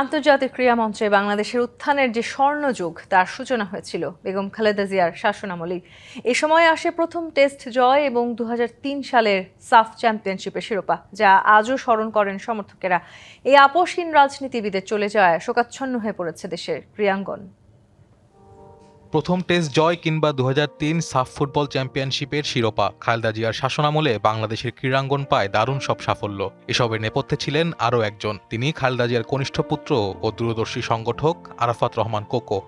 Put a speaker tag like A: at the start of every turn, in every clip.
A: আন্তর্জাতিক ক্রীড়া মঞ্চে বাংলাদেশের উত্থানের যে স্বর্ণযুগ, তার সূচনা হয়েছিল বেগম খালেদা জিয়ার শাসনামলেই। এ সময় আসে প্রথম টেস্ট জয় এবং দু হাজার তিন সালের সাফ চ্যাম্পিয়নশিপের শিরোপা, যা আজও স্মরণ করেন সমর্থকেরা। এই আপোষহীন রাজনীতিবিদের চলে যাওয়ায় শোকাচ্ছন্ন হয়ে পড়েছে দেশের ক্রীড়াঙ্গন।
B: প্রথম টেস্ট জয় কিংবা দু হাজার তিন সাফ ফুটবল চ্যাম্পিয়নশিপের শিরোপা। খালেদা জিয়ার শাসনামলে বাংলাদেশের ক্রীড়াঙ্গন পায় দারুণ সব সাফল্য। এসবের নেপথ্যে ছিলেন আরও একজন। তিনি খালেদা জিয়ার কনিষ্ঠ পুত্র ও দূরদর্শী সংগঠক আরাফাত রহমান কোকো।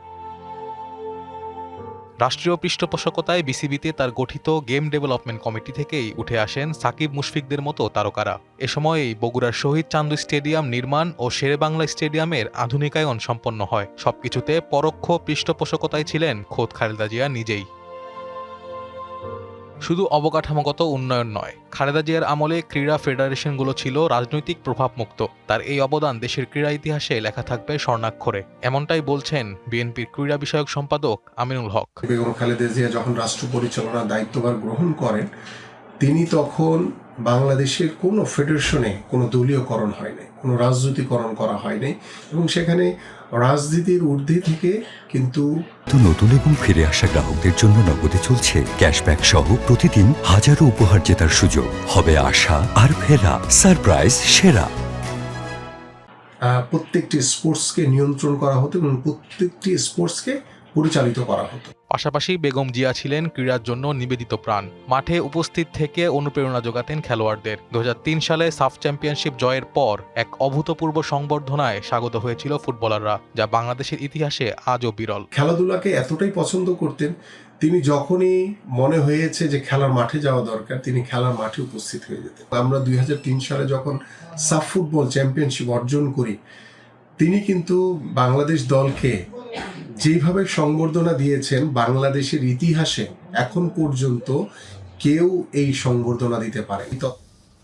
B: রাষ্ট্রীয় পৃষ্ঠপোষকতায় বিসিবিতে তার গঠিত গেম ডেভেলপমেন্ট কমিটি থেকেই উঠে আসেন সাকিব মুশফিকদের মতো তারকারা। এ সময়েই বগুড়ার শহীদ চান্দু স্টেডিয়াম নির্মাণ ও শেরেবাংলা স্টেডিয়ামের আধুনিকায়ন সম্পন্ন হয়। সবকিছুতে পরোক্ষ পৃষ্ঠপোষকতায় ছিলেন খোদ খালেদা জিয়া নিজেই। শুধু অবকাঠামোগত উন্নয়ন নয়, খালেদা জিয়ার আমলে ক্রীড়া ফেডারেশনগুলো ছিল রাজনৈতিক প্রভাবমুক্ত। তার এই অবদান দেশের ক্রীড়া ইতিহাসে লেখা থাকবে স্বর্ণাক্ষরে। এমনটাই বলছেন বিএনপির ক্রীড়া বিষয়ক সম্পাদক আমিনুল হক।
C: বেগম খালেদা জিয়া যখন রাষ্ট্র পরিচালনার দায়িত্বভার গ্রহণ করেন, তিনি তখন বাংলাদেশের কোনো ফেডারেশনে কোনো দলীয়করণ হয় নাই কোনো রাজনীতিকরণ করা হয় নাই এবং সেখানে রাজনীতির ঊর্ধ্বে থেকে কিন্তু
D: নতুন এবং ফিরে আসা গ্রাহকদের জন্য নগদে চলছে ক্যাশব্যাক সহ প্রতিদিন হাজারো উপহার জেতার সুযোগ। হবে আশা আর ফেরা সারপ্রাইজ সেরা।
C: প্রত্যেকটি স্পোর্টসকে নিয়ন্ত্রণ করা হতো এবং প্রত্যেকটি স্পোর্টসকে পরিচালিত করা হতো।
B: পাশাপাশি বেগম জিয়া ছিলেন ক্রীড়ার জন্য নিবেদিত প্রাণ। মাঠে উপস্থিত থেকে অনুপ্রেরণা যোগাতেন খেলোয়াড়দের। দুহাজার তিন সালে সাফ চ্যাম্পিয়নশিপ জয়ের পর এক অভূতপূর্ব সংবর্ধনায় স্বাগত হয়েছিল ফুটবলাররা যা বাংলাদেশের ইতিহাসে আজও বিরল।
C: খেলাধুলাকে এতটাই পছন্দ করতেন তিনি যখনই মনে হয়েছে যে খেলার মাঠে যাওয়া দরকার তিনি খেলার মাঠে উপস্থিত হয়ে যেতেন। আমরা দুই হাজার তিন সালে যখন সাফ ফুটবল চ্যাম্পিয়নশিপ অর্জন করি তিনি কিন্তু বাংলাদেশ দলকে যেভাবে সংবর্ধনা দিয়েছেন বাংলাদেশের ইতিহাসে এখন পর্যন্ত কেউ এই সংবর্ধনা দিতে পারে